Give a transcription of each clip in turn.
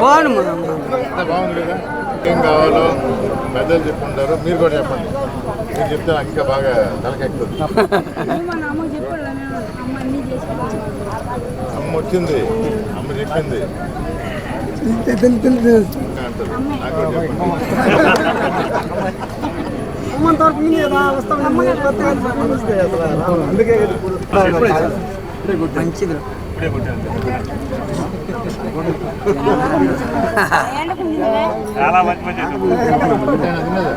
Phone బాగుంది కదా ఏం కావాలో పెద్దలు చెప్పుకుంటారు మీరు కూడా చెప్పండి. మీరు చెప్తే నాకు ఇంకా బాగా తలకెక్కుతుంది అమ్మ వచ్చింది అమ్మ చెప్పింది చెప్పండి. మంచిది. చాలా మంచి మంచి అంతేనా తిన్నదా?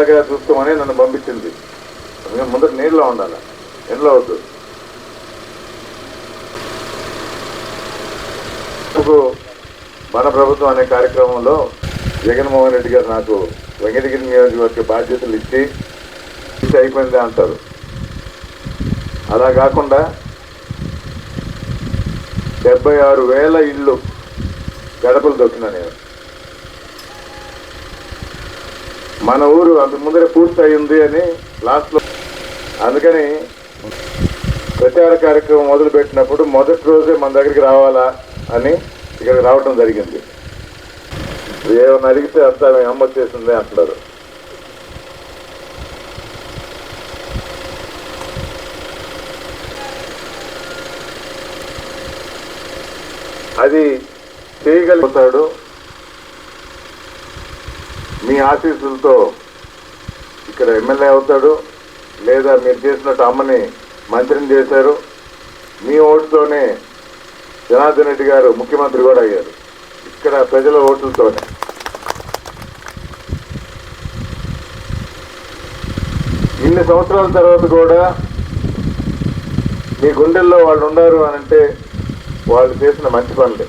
చల్లగా చూస్తామని నన్ను పంపించింది. అందుకని ముందర నీళ్ళలో ఉండాలి. ఎండలో వద్దు. ఇప్పుడు మన ప్రభుత్వం అనే కార్యక్రమంలో జగన్మోహన్ రెడ్డి గారు నాకు వెంకటగిరి నియోజకవర్గ బాధ్యతలు ఇచ్చి ఇది అయిపోయింది అంటారు. అలా కాకుండా డెబ్బై ఆరు వేల ఇళ్ళు గడపలు దొక్కినా నేను. మన ఊరు అంత ముందరే పూర్తి అయింది అని లాస్ట్లో అందుకని ప్రచార కార్యక్రమం మొదలు పెట్టినప్పుడు మొదటి రోజే మన దగ్గరికి రావాలా అని ఇక్కడికి రావటం జరిగింది. ఏమన్నా అడిగితే అంతా మీ అమ్మ చేసింది అంటున్నారు. అది చేయగలుగుతాడు. మీ ఆశీస్సులతో ఇక్కడ ఎమ్మెల్యే అవుతాడు లేదా మీరు చేసినట్టు అమ్మని మంత్రిని చేశారు మీ ఓటుతోనే జనార్దన్ రెడ్డి గారు ముఖ్యమంత్రి కూడా అయ్యారు. ఇక్కడ ప్రజల ఓట్లతోనే. ఇన్ని సంవత్సరాల తర్వాత కూడా మీ గుండెల్లో వాళ్ళు ఉన్నారు అని అంటే వాళ్ళు చేసిన మంచి పనులే.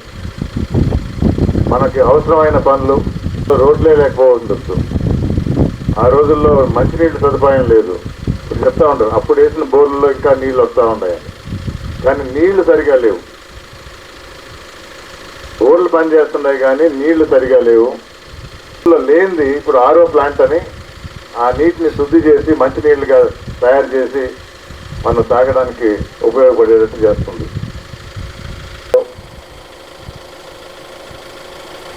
మనకి అవసరమైన పనులు రోడ్లే లేకపోవచ్చు ఆ రోజుల్లో మంచినీటి సదుపాయం లేదు. ఇప్పుడు చెప్తా ఉంటారు అప్పుడు వేసిన బోర్లలో ఇంకా నీళ్ళు వస్తూ ఉన్నాయని కానీ నీళ్ళు సరిగా లేవు. బోర్లు పనిచేస్తున్నాయి కానీ నీళ్ళు సరిగా లేవు. లేనిది ఇప్పుడు ఆరో ప్లాంట్ అని ఆ నీటిని శుద్ధి చేసి మంచినీళ్ళుగా తయారు చేసి మనం తాగడానికి ఉపయోగపడేటట్టు చేస్తుంది.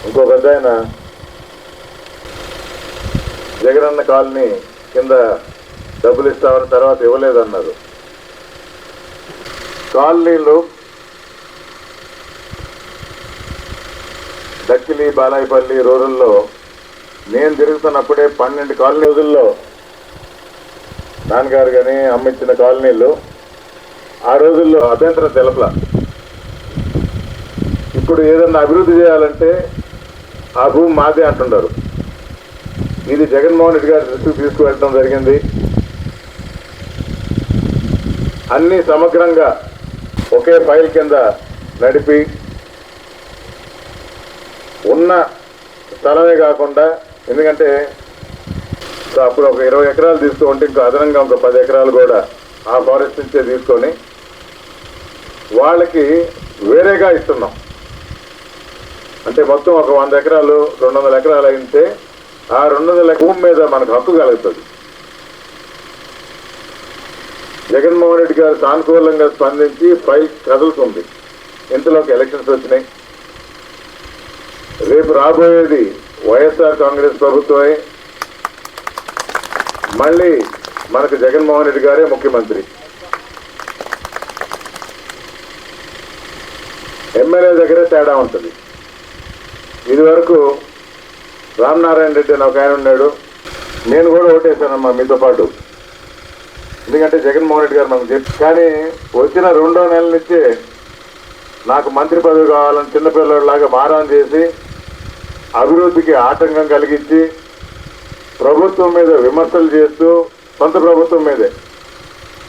ఇంకో పెద్ద ఆయన జగనన్న కాలనీ కింద డబ్బులు ఇస్తామని తర్వాత ఇవ్వలేదన్నారు. కాలనీలు దక్కిలి బాలాయపల్లి రూరల్లో నేను తిరుగుతున్నప్పుడే పన్నెండు కాలనీ రోజుల్లో నాన్నగారు కానీ అమ్మించిన కాలనీలు ఆ రోజుల్లో అభ్యంతరం తెలపల. ఇప్పుడు ఏదన్నా అభివృద్ధి చేయాలంటే ఆ భూమి మాదే అంటున్నారు ఇది జగన్మోహన్ రెడ్డి గారి దృష్టికి తీసుకువెళ్ళడం జరిగింది. అన్ని సమగ్రంగా ఒకే ఫైల్ కింద నడిపి ఉన్న స్థలమే కాకుండా ఎందుకంటే అప్పుడు ఒక ఇరవై ఎకరాలు తీసుకుంటే ఇంకా అదనంగా ఒక పది ఎకరాలు కూడా ఆ ఫారెస్ట్ నుంచే తీసుకొని వాళ్ళకి వేరేగా ఇస్తున్నాం. అంటే మొత్తం ఒక వంద ఎకరాలు రెండు వందల ఎకరాలు అయితే ఆ రెండు వందల భూమి మీద మనకు హక్కు కలుగుతుంది. జగన్మోహన్ రెడ్డి గారు సానుకూలంగా స్పందించి ఫైల్ కదులుతుంది. ఇంతలోకి ఎలక్షన్స్ వచ్చినాయి. రేపు రాబోయేది వైఎస్ఆర్ కాంగ్రెస్ ప్రభుత్వమే. మళ్ళీ మనకు జగన్మోహన్ రెడ్డి గారే ముఖ్యమంత్రి. ఎమ్మెల్యే దగ్గరే తేడా ఉంటుంది. ఇదివరకు రామనారాయణ రెడ్డి అని ఒక ఆయన ఉన్నాడు. నేను కూడా ఓటేశానమ్మా మీతో పాటు. ఎందుకంటే జగన్మోహన్ రెడ్డి గారు మనకు చెప్పి కానీ వచ్చిన రెండో నెలల నుంచి నాకు మంత్రి పదవి కావాలని చిన్నపిల్లలాగా మారం చేసి అభివృద్ధికి ఆటంకం కలిగించి ప్రభుత్వం మీద విమర్శలు చేస్తూ సొంత ప్రభుత్వం మీదే.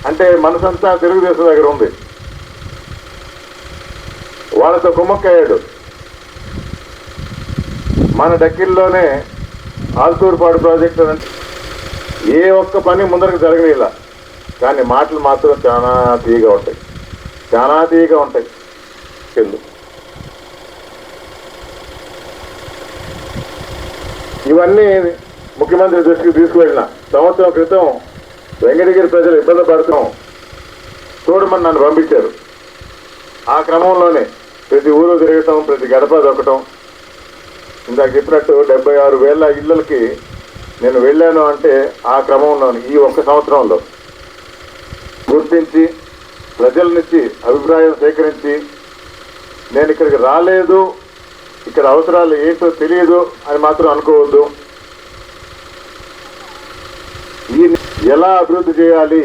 అంటే మనసంతా తెలుగుదేశం దగ్గర ఉంది. వాళ్ళతో కుమ్మక్కయ్యాడు. మన డక్కిల్లోనే ఆల్తూరుపాడు ప్రాజెక్టు అని. ఏ ఒక్క పని ముందరకు జరగలేలా కానీ మాటలు మాత్రం చాలా తీయగా ఉంటాయి. చాలా తీయగా ఉంటాయి. చెల్లు. ఇవన్నీ ముఖ్యమంత్రి దృష్టికి తీసుకువెళ్ళిన. సంవత్సరం క్రితం వెంకటగిరి ప్రజలు ఇబ్బంది పడతాం చూడమని నన్ను పంపించారు. ఆ క్రమంలోనే ప్రతి ఊరు తిరగటం ప్రతి గడప దొక్కటం ఇందాక చెప్పినట్టు డెబ్బై ఆరు వేల ఇళ్ళకి నేను వెళ్ళాను అంటే ఆ క్రమంలో ఈ ఒక్క సంవత్సరంలో. గుర్తించి ప్రజల నుంచి అభిప్రాయం సేకరించి నేను ఇక్కడికి రాలేదు ఇక్కడ అవసరాలు ఏంటో తెలియదు అని మాత్రం అనుకోవద్దు. ఈ ఎలా అభివృద్ధి చేయాలి?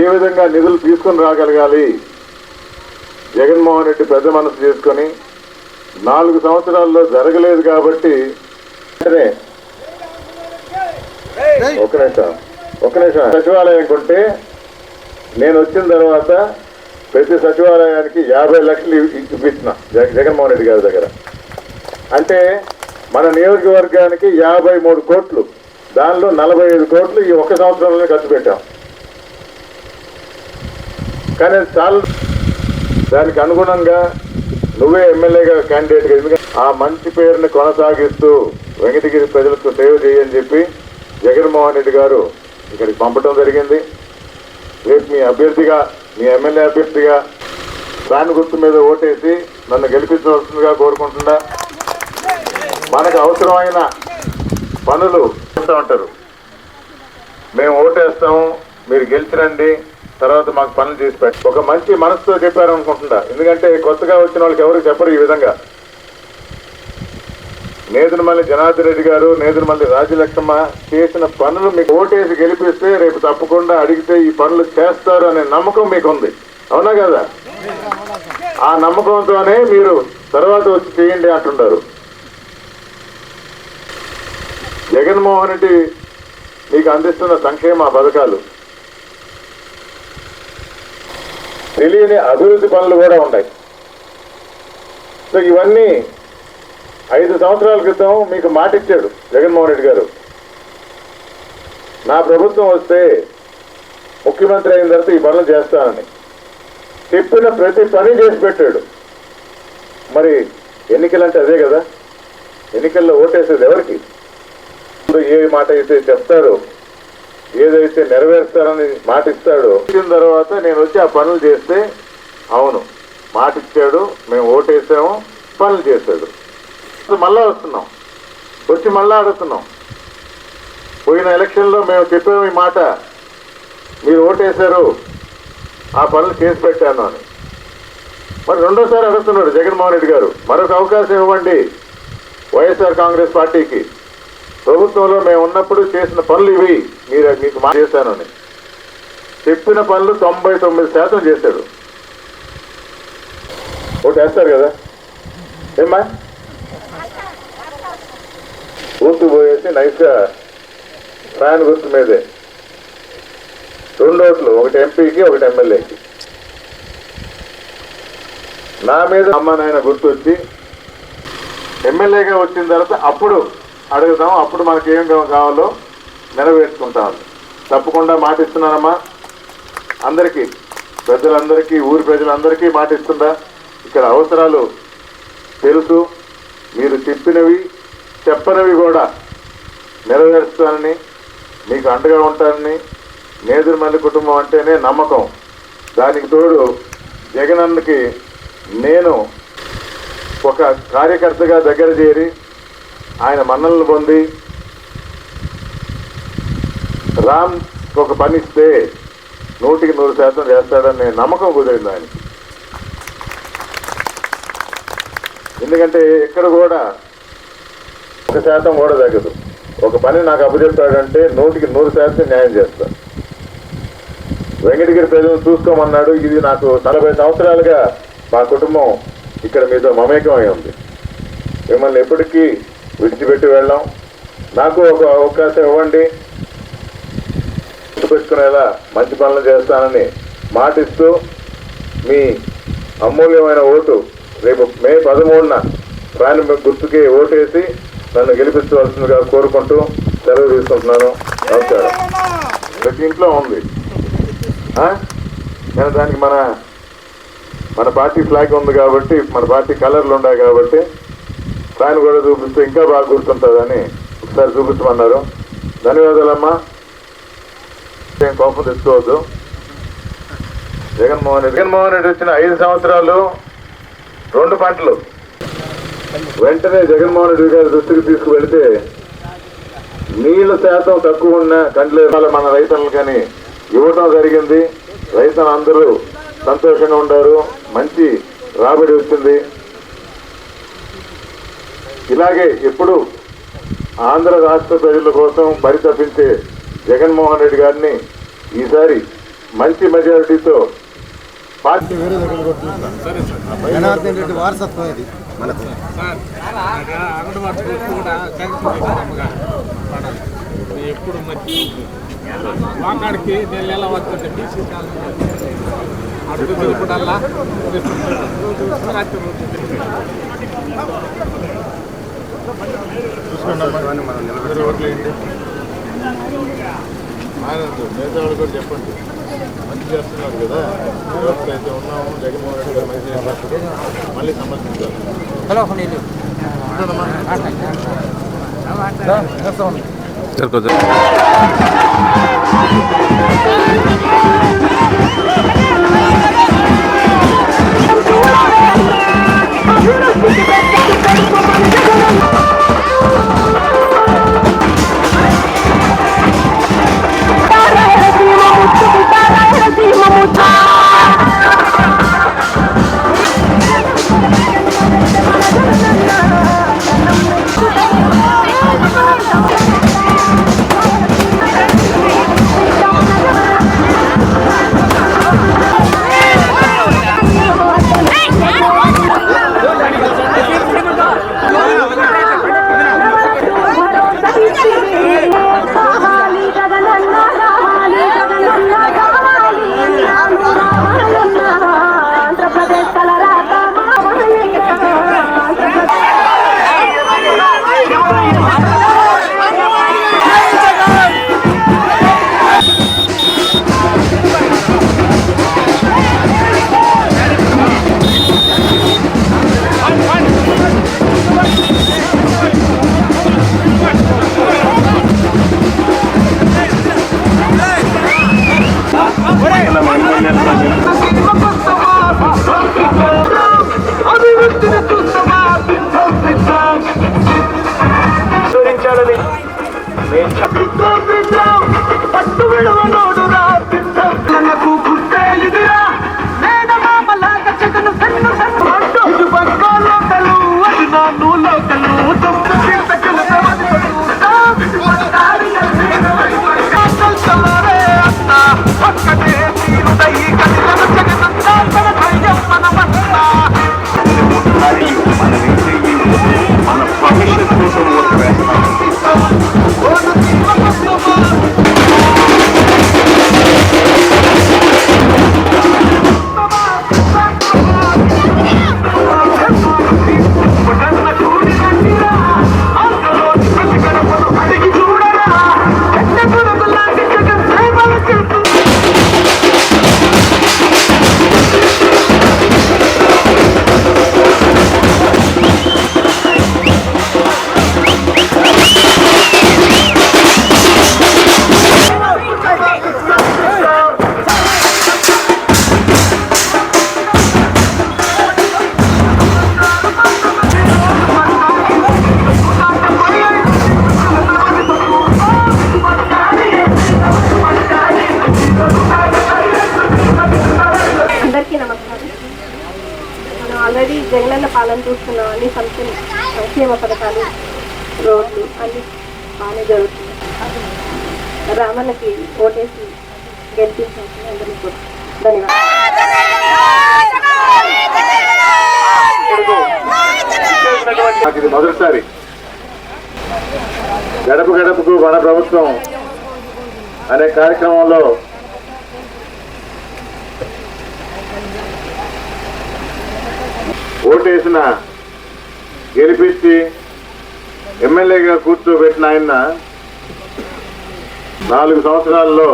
ఏ విధంగా నిధులు తీసుకొని రాగలగాలి? జగన్మోహన్ రెడ్డి పెద్ద మనసు చేసుకొని నాలుగు సంవత్సరాల్లో జరగలేదు కాబట్టి ఒక నిమిషం. ఒక నిమిషం. సచివాలయం కొంటే నేను వచ్చిన తర్వాత ప్రతి సచివాలయానికి యాభై లక్షలు ఇప్పించిన జగ- జగన్మోహన్ రెడ్డి గారి దగ్గర. అంటే మన నియోజకవర్గానికి యాభై మూడు కోట్లు. దానిలో నలభై ఐదు కోట్లు ఈ ఒక్క సంవత్సరంలోనే ఖర్చు పెట్టాం. కానీ చాలా. దానికి అనుగుణంగా నువ్వే ఎమ్మెల్యేగా క్యాండిడేట్గా ఎందుకంటే ఆ మంచి పేరుని కొనసాగిస్తూ వెంకటగిరి ప్రజలకు సేవ చేయని చెప్పి జగన్మోహన్ రెడ్డి గారు ఇక్కడికి పంపడం జరిగింది. రేపు మీ అభ్యర్థిగా మీ ఎమ్మెల్యే అభ్యర్థిగా దాని గుర్తు మీద ఓటేసి నన్ను గెలిపించవలసిందిగా కోరుకుంటున్నా. మనకు అవసరమైన పనులు చేస్తూ ఉంటారు. మేము ఓటేస్తాము మీరు గెలిచిరండి. తర్వాత మాకు పనులు చేసి పెట్టి. ఒక మంచి మనసుతో చెప్పారు అనుకుంటున్నా ఎందుకంటే కొత్తగా వచ్చిన వాళ్ళకి ఎవరు చెప్పరు ఈ విధంగా. నేదునమల్లి జనార్దన్ రెడ్డి గారు నేదునమల్లి రాజలక్ష్మ చేసిన పనులు మీకు ఓటేసి గెలిపిస్తే రేపు తప్పకుండా అడిగితే ఈ పనులు చేస్తారు అనే నమ్మకం మీకు ఉంది అవునా కదా? ఆ నమ్మకంతోనే మీరు తర్వాత వచ్చి చేయండి అంటున్నారు. జగన్మోహన్ రెడ్డి మీకు అందిస్తున్న సంక్షేమ పథకాలు. తెలియని అభివృద్ధి పనులు కూడా ఉన్నాయి. సో ఇవన్నీ ఐదు సంవత్సరాల క్రితం మీకు మాట ఇచ్చాడు జగన్మోహన్ రెడ్డి గారు. నా ప్రభుత్వం వస్తే ముఖ్యమంత్రి అయిన తర్వాత ఈ పనులు చేస్తానని. చెప్పిన ప్రతి పని చేసి పెట్టాడు. మరి ఎన్నికలంటే అదే కదా? ఎన్నికల్లో ఓటేసేది ఎవరికి? ఏ మాట అయితే చెప్తారో ఏదైతే నెరవేరుస్తారని మాటిస్తాడు ఇచ్చిన తర్వాత నేను వచ్చి ఆ పనులు చేస్తే అవును మాటిచ్చాడు మేము ఓటేసాము పనులు చేశాడు. మళ్ళా వస్తున్నాం. వచ్చి మళ్ళా అడుగుతున్నాం పోయిన ఎలక్షన్లో మేము చెప్పాము ఈ మాట మీరు ఓటేశారు ఆ పనులు చేసి పెట్టాను అని. మరి రెండోసారి అడుగుతున్నాడు జగన్మోహన్ రెడ్డి గారు మరొక అవకాశం ఇవ్వండి వైఎస్ఆర్ కాంగ్రెస్ పార్టీకి. ప్రభుత్వంలో మేము ఉన్నప్పుడు చేసిన పనులు ఇవి. మీరు మీకు మాట చేశానని. చెప్పిన పనులు తొంభై తొమ్మిది శాతం చేశాడు. ఒకటి వేస్తారు కదా? ఏమ్మా? గుర్తు పోయేసి నైస్గా ఫ్యాన్ గుర్తు మీదే. రెండు ఓట్లు ఒకటి ఎంపీకి ఒకటి ఎమ్మెల్యేకి. నా మీద అమ్మ నాయన గుర్తు వచ్చి ఎమ్మెల్యేగా వచ్చిన తర్వాత అప్పుడు అడుగుతాం అప్పుడు మనకి ఏం కావాలో నెరవేర్చుకుంటాను. తప్పకుండా మాటిస్తున్నానమ్మా. అందరికీ ప్రజలందరికీ ఊరి ప్రజలందరికీ మాటిస్తుందా ఇక్కడ అవసరాలు తెలుసు. మీరు చెప్పినవి చెప్పనివి కూడా నెరవేరుస్తానని మీకు అండగా ఉంటానని నేదురుమల్లి కుటుంబం అంటేనే నమ్మకం. దానికి తోడు జగనన్నకి నేను ఒక కార్యకర్తగా దగ్గర చేరి ఆయన మన్నలను పొంది రామ్ ఒక పని ఇస్తే నూటికి నూరు శాతం చేస్తాడనే నమ్మకం కుదిరింది ఆయనకి. ఎందుకంటే ఎక్కడ కూడా ఒక శాతం కూడా తగ్గదు. ఒక పని నాకు అప్పచెప్పాడంటే నూటికి నూరు శాతం న్యాయం చేస్తాను వెంకటగిరి ప్రజలు చూసుకోమన్నాడు. ఇది నాకు నలభై సంవత్సరాలుగా మా కుటుంబం ఇక్కడ మీతో మమేకమై ఉంది. మిమ్మల్ని ఎప్పటికీ విడిచిపెట్టి వెళ్ళాం. నాకు ఒక అవకాశం ఇవ్వండి. గుర్తుపెట్టుకునేలా మంచి పనులు చేస్తానని మాటిస్తూ మీ అమూల్యమైన ఓటు రేపు మే పదమూడున ప్రాణి గుర్తుకి ఓటేసి నన్ను గెలిపించవలసిందిగా కోరుకుంటూ సెలవు తీసుకుంటున్నాను. నమస్కారం. ప్రతి ఇంట్లో ఉంది. కానీ దానికి మన మన పార్టీ ఫ్లాగ్ ఉంది కాబట్టి మన పార్టీ కలర్లు ఉన్నాయి కాబట్టి ఫ్యాన్ కూడా చూపిస్తే ఇంకా బాగా గుర్తుంటుందని ఒకసారి చూపించమన్నారు. ధన్యవాదాలమ్మా. ఏం కోపం తెచ్చుకోవద్దు. జగన్మోహన్ రెడ్డి జగన్మోహన్ రెడ్డి వచ్చిన ఐదు సంవత్సరాలు రెండు పంటలు. వెంటనే జగన్మోహన్ రెడ్డి గారి దృష్టికి తీసుకువెళితే నీళ్ళ శాతం తక్కువ ఉన్న కండ్ల మన రైతులను కానీ. ఇవ్వటం జరిగింది. రైతులు అందరూ సంతోషంగా ఉండారు మంచి రాబడి వచ్చింది. ఇలాగే ఎప్పుడు ఆంధ్ర రాష్ట్ర ప్రజల కోసం పరితపించే జగన్మోహన్ రెడ్డి గారిని ఈసారి మంచి మెజారిటీతో పార్టీ జనార్దన్ రెడ్డి వారసత్వం ఇది మనకు. ఎప్పుడు మర్చి వాకాడికి నెల నెల వస్తుంది. బీసీ తిరుగుడల్లా రాత్రి రోజు ఆయన మిగతా వాళ్ళు కూడా చెప్పండి. మంచి చేస్తున్నారు కదా. అయితే ఉన్నాము జగన్మోహన్ రెడ్డి గారు మంచి చేసినప్పుడు మళ్ళీ సమర్థించాలి. హలో సరిపోతుంది మనం చూస్తున్నాం అన్ని సంక్షేమ సంక్షేమ పథకాలు రోడ్లు అన్ని బాగానే జరుగుతున్నాయి. రామన్నకి ఓటేసి గెలిపించాల్సింది అందరినీ కూడా. ధన్యవాదాలు. ఇది మొదటిసారి. గడప గడపకు మన ప్రభుత్వం అనే కార్యక్రమంలో ఓటేసిన గెలిపించి ఎమ్మెల్యేగా కూర్చోబెట్టిన ఆయన నాలుగు సంవత్సరాల్లో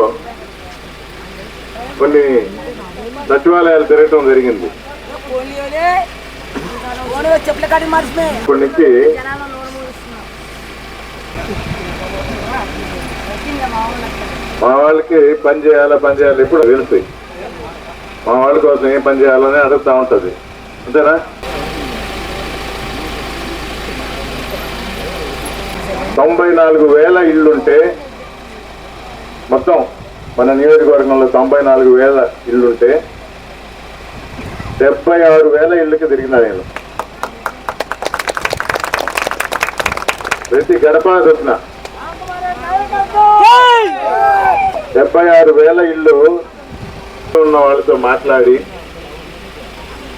కొన్ని సచివాలయాలు తిరగటం జరిగింది. ఇప్పటి నుంచి మా వాళ్ళకి పని చేయాలా పని చేయాలి ఇప్పుడు తెలుసు మా వాళ్ళ కోసం ఏం పని చేయాలని అడుగుతా ఉంటుంది. అంతేనా? తొంభై నాలుగు వేల ఇళ్ళుంటే మొత్తం మన నియోజకవర్గంలో తొంభై నాలుగు వేల ఇళ్ళుంటే డెబ్బై ఆరు వేల ఇళ్ళకి తిరిగినా నేను. ప్రతి గడప వచ్చిన డెబ్బై ఆరు వేల ఇళ్ళు ఉన్న వాళ్ళతో మాట్లాడి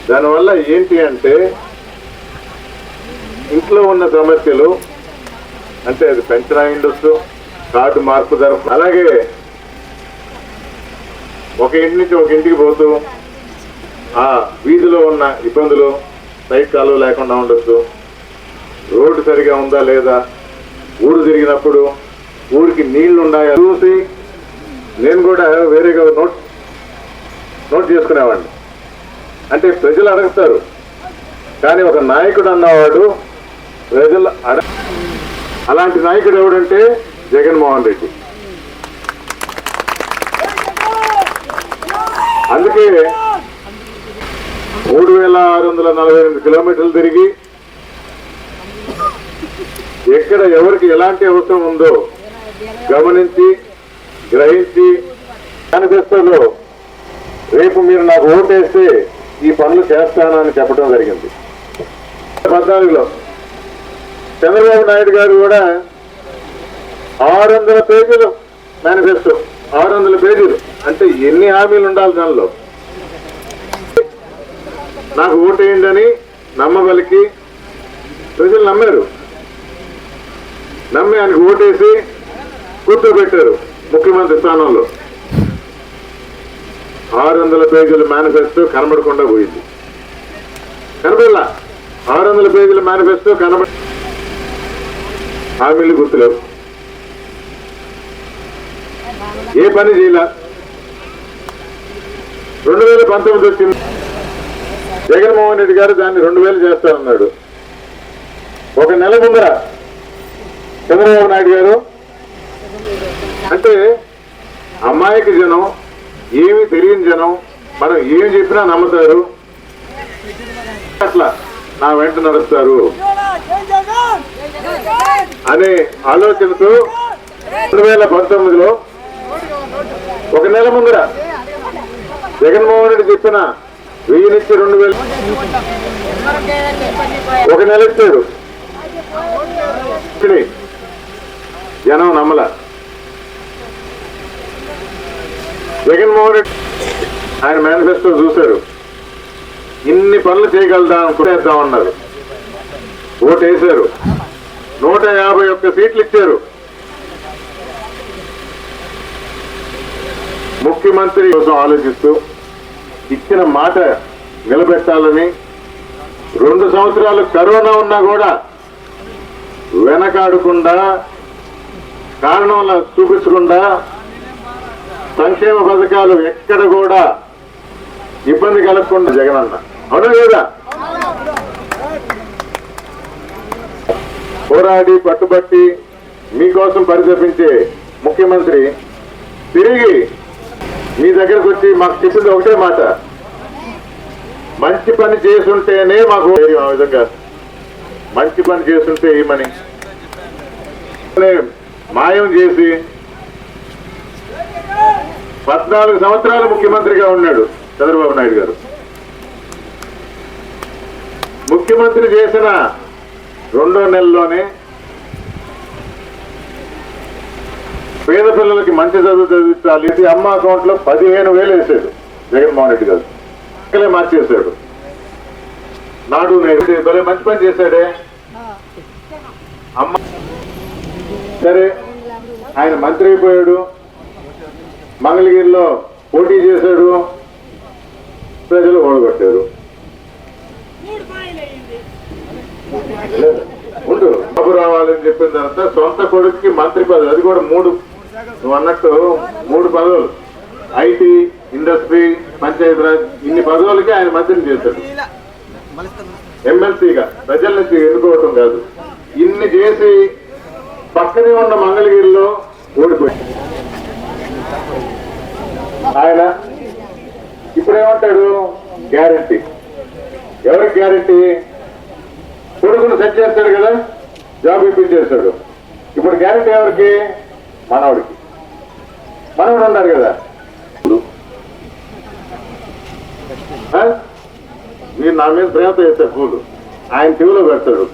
దానివల్ల ఏంటి అంటే ఇంట్లో ఉన్న సమస్యలు అంటే అది పెంచడం ఉండొచ్చు కార్డు మార్పు ధర. అలాగే ఒక ఇంటి నుంచి ఒక ఇంటికి పోతూ ఆ వీధిలో ఉన్న ఇబ్బందులు సైట్ కాలువ లేకుండా ఉండొచ్చు. రోడ్డు సరిగా ఉందా లేదా? ఊరు తిరిగినప్పుడు ఊరికి నీళ్ళు ఉన్నాయా చూసి నేను కూడా వేరేగా నోట్ నోట్ చేసుకునేవాడిని. అంటే ప్రజలు అడుగుతారు. కానీ ఒక నాయకుడు అన్నవాడు ప్రజలు అడ అలాంటి నాయకుడు ఎవడంటే జగన్మోహన్ రెడ్డి. అందుకే మూడు వేల ఆరు వందల నలభై ఎనిమిది కిలోమీటర్లు తిరిగి ఎక్కడ ఎవరికి ఎలాంటి అవసరం ఉందో గమనించి గ్రహించి మేనిఫెస్టోలో రేపు మీరు నాకు ఓటేస్తే ఈ పనులు చేస్తానని చెప్పడం జరిగింది. పద్నాలుగులో చంద్రబాబు నాయుడు గారు కూడా ఆరు వందల పేజీలు మేనిఫెస్టో ఆరు వందల పేజీలు. అంటే ఎన్ని హామీలు ఉండాలి దానిలో? నాకు ఓటేయండి అని నమ్మబలికి ప్రజలు నమ్మారు. నమ్మి ఆయనకు ఓటేసి కూర్చోబెట్టారు ముఖ్యమంత్రి స్థానంలో. ఆరు వందల పేజీల మేనిఫెస్టో కనబడకుండా పోయింది. కనబడలా? ఆరు వందల పేజీల మేనిఫెస్టో కనబడ హామీలు గుర్తులేవు ఏ పని చేయలే? రెండు వేల పంతొమ్మిది వచ్చింది. జగన్మోహన్ రెడ్డి గారు దాన్ని రెండు వేలు చేస్తానన్నాడు. ఒక నెల ముందర చంద్రబాబు నాయుడు గారు అంటే అమ్మాయికి జనం ఏమి తెలియని జనం మనం ఏమి చెప్పినా నమ్ముతారు. అట్లా నా వెంట నడుస్తారు. అనే ఆలోచనతో రెండు వేల పంతొమ్మిదిలో ఒక నెల ముందర జగన్మోహన్ రెడ్డి చెప్పిన వెయ్యి నుంచి రెండు వేలు ఒక నెల ఇచ్చాడు. జనం నమ్మల. జగన్మోహన్ రెడ్డి ఆయన మేనిఫెస్టో చూశారు. ఇన్ని పనులు చేయగలదా అనుకునేద్దామన్నారు ఓటు వేశారు నూట యాభై ఒక్క సీట్లు ఇచ్చారు. ముఖ్యమంత్రి కోసం ఆలోచిస్తూ ఇచ్చిన మాట నిలబెట్టాలని రెండు సంవత్సరాలు కరోనా ఉన్నా కూడా వెనకాడకుండా కారణం చూపించకుండా సంక్షేమ పథకాలు ఎక్కడ కూడా ఇబ్బంది కలగకుండా జగనన్న అవునా లేదా? పోరాడి పట్టుబట్టి మీకోసం పరితపించే ముఖ్యమంత్రి తిరిగి మీ దగ్గరకు వచ్చి మాకు చెప్పింది ఒకటే మాట. మంచి పని చేస్తుంటేనే మాకు ధైర్యం ఆ విధంగా. మంచి పని చేస్తుంటే ఏమని మాయం చేసి పద్నాలుగు సంవత్సరాలు ముఖ్యమంత్రిగా ఉన్నాడు చంద్రబాబు నాయుడు గారు. ముఖ్యమంత్రి చేసిన రెండో నెలలోనే పేద పిల్లలకి మంచి చదువు చదివించాలి ఇది అమ్మ అకౌంట్లో పదిహేను వేలు వేసాడు జగన్మోహన్ రెడ్డి గారు. అక్కలే మార్చేశాడు. నాడు భలే మంచి పని చేశాడే. అమ్మ సరే ఆయన మంత్రి అయిపోయాడు. మంగళగిరిలో పోటీ చేశాడు. ప్రజలు ఓడగొట్టారు. ఉండు. బాబు రావాలని చెప్పిన తర్వాత సొంత కొడుకుకి మంత్రి పదవి. అది కూడా మూడు. నువ్వు అన్నట్టు మూడు పదవులు. ఐటీ ఇండస్ట్రీ పంచాయతీరాజ్ ఇన్ని పదవులకి ఆయన మంత్రిని చేశాడు. ఎమ్మెల్సీగా. ప్రజల నుంచి ఎన్నుకోవటం కాదు. ఇన్ని చేసి పక్కనే ఉన్న మంగళగిరిలో ఓడిపోయి ఆయన ఇప్పుడేమంటాడు? గ్యారంటీ ఎవరికి గ్యారంటీ సెట్ చేస్తాడు కదా జాబ్ ఇప్పించేస్తాడు ఇప్పుడు గ్యారంటీ ఎవరికి? మనవడికి మనవడు ఉన్నారు కదా? మీరు నా మీద ప్రేమతో చేస్తారు పూలు ఆయన చెవిలో పెడతాడు.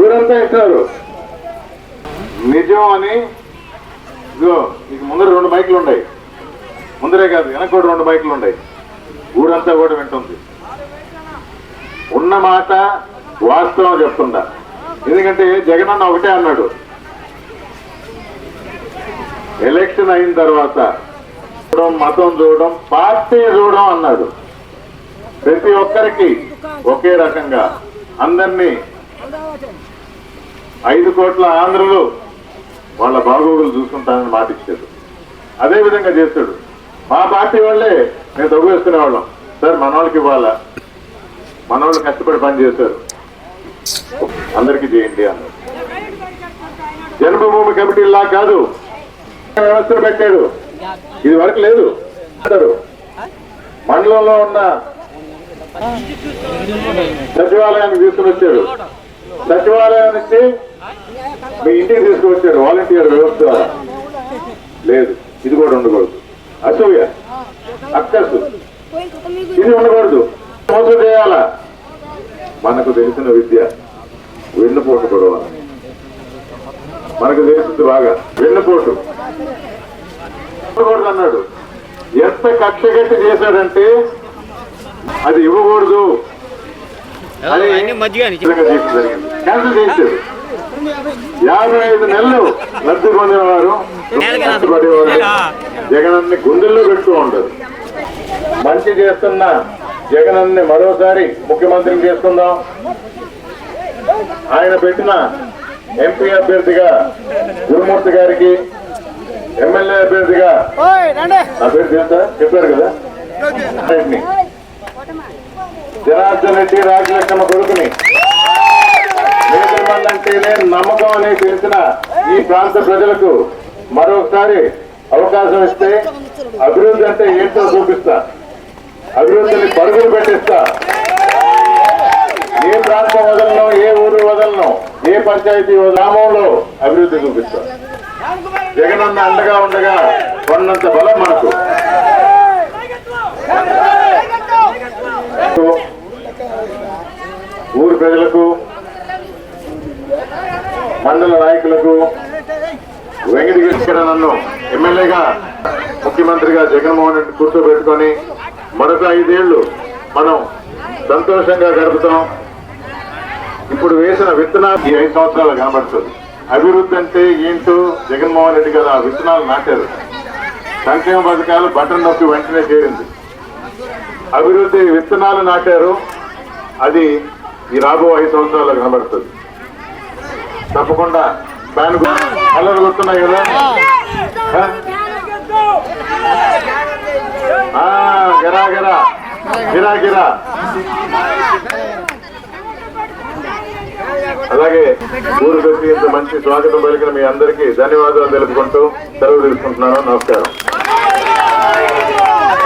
ఊరంతా ఇస్తారు నిజం అని ఇదిగో నీకు ముందర రెండు మైకులు ఉన్నాయి. ముందరే కాదు వెనక కూడా రెండు మైకులు ఉన్నాయి. ఊరంతా కూడా వింటుంది. ఉన్న మాట వాస్తవం చెప్తుందా ఎందుకంటే జగన్ అన్న ఒకటే అన్నాడు. ఎలక్షన్ అయిన తర్వాత మతం చూడడం పార్టీ చూడడం అన్నాడు. ప్రతి ఒక్కరికి ఒకే రకంగా అందరినీ ఐదు కోట్ల ఆంధ్రులు వాళ్ళ బాగోగులు చూసుకుంటానని మాట ఇచ్చాడు అదే విధంగా చేస్తాడు. మా పార్టీ వాళ్ళే మేము తగ్గు వేసుకునేవాళ్ళం సార్ మన వాళ్ళకి ఇవ్వాలా? మన వాళ్ళు కష్టపడి పని చేశారు. అందరికీ చేయండి అన్నారు. జన్మభూమి కమిటీలా కాదు. వ్యవస్థలు పెట్టాడు. ఇది వరకు లేదు. అంటారు. మండలంలో ఉన్న సచివాలయానికి తీసుకుని వచ్చాడు. సచివాలయం నుంచి మీ ఇంటికి తీసుకువచ్చాడు వాలంటీర్ వ్యవస్థ లేదు. ఇది కూడా ఉండకూడదు. అసూయ అక్కసు. ఇది ఉండకూడదు. మోసం చేయాలా? మనకు తెలిసిన విద్య వెన్నుపోటు గొడవ. మనకు తెలిసింది బాగా వెన్నుపోటు. ఇవ్వకూడదు అన్నాడు. ఎంత కక్ష కట్టి చేశాడంటే అది ఇవ్వకూడదు. అని. క్యాన్సిల్ చేశాడు యాభై ఐదు నెలలు లబ్ధి పొందిన వారు కష్టపడేవారు జగనన్ని గుండెల్లో పెట్టుతూ ఉంటారు. మంచి చేస్తున్న జగనన్ని మరోసారి ముఖ్యమంత్రిని చేసుకుందాం. ఆయన పెట్టిన ఎంపీ అభ్యర్థిగా గురుమూర్తి గారికి ఎమ్మెల్యే అభ్యర్థిగా నా పేరు తెలుసా? చెప్పారు కదా. జనార్దన్ రెడ్డి రాజలక్ష్మ కొడుకుని నేతృమల్ అంటేనే నమ్మకం అనేది తెలిసిన ఈ ప్రాంత ప్రజలకు మరొకసారి అవకాశం ఇస్తే అభివృద్ధి అంటే ఏంటో చూపిస్తా. అభివృద్ధిని పరుగులు పెట్టిస్తా. ఏ ప్రాంతం వదలను ఏ ఊరు వదలను ఏ పంచాయతీ గ్రామంలో అభివృద్ధి చూపిస్తా. జగనన్న అండగా ఉండగా కొన్నంత బలం మనకు. ఊరు ప్రజలకు మండల నాయకులకు వెంకటేశ్వర నన్ను ఎమ్మెల్యేగా ముఖ్యమంత్రిగా జగన్మోహన్ రెడ్డి కూర్చోబెట్టుకొని మరొక ఐదేళ్ళు మనం సంతోషంగా గడుపుతాం. ఇప్పుడు వేసిన విత్తనాలు ఈ ఐదు సంవత్సరాలు కనబడుతుంది. అభివృద్ధి అంటే ఏంటో జగన్మోహన్ రెడ్డి గారు ఆ విత్తనాలు నాటారు. సంక్షేమ పథకాలు బటన్ నొక్కి వెంటనే చేరింది. అభివృద్ధి విత్తనాలు నాటారు. అది ఈ రాబో ఐదు సంవత్సరాల్లో కనబడుతుంది. తప్పకుండా ఫ్యాన్ కలర్ గుర్తున్నాయి కదా? గిరా గిరా. గిరా గిరా. అలాగే ఊరు వచ్చి ఇంత మంచి స్వాగతం పలికిన మీ అందరికీ ధన్యవాదాలు తెలుపుకుంటూ సెలవు తీసుకుంటున్నాను. నమస్కారం.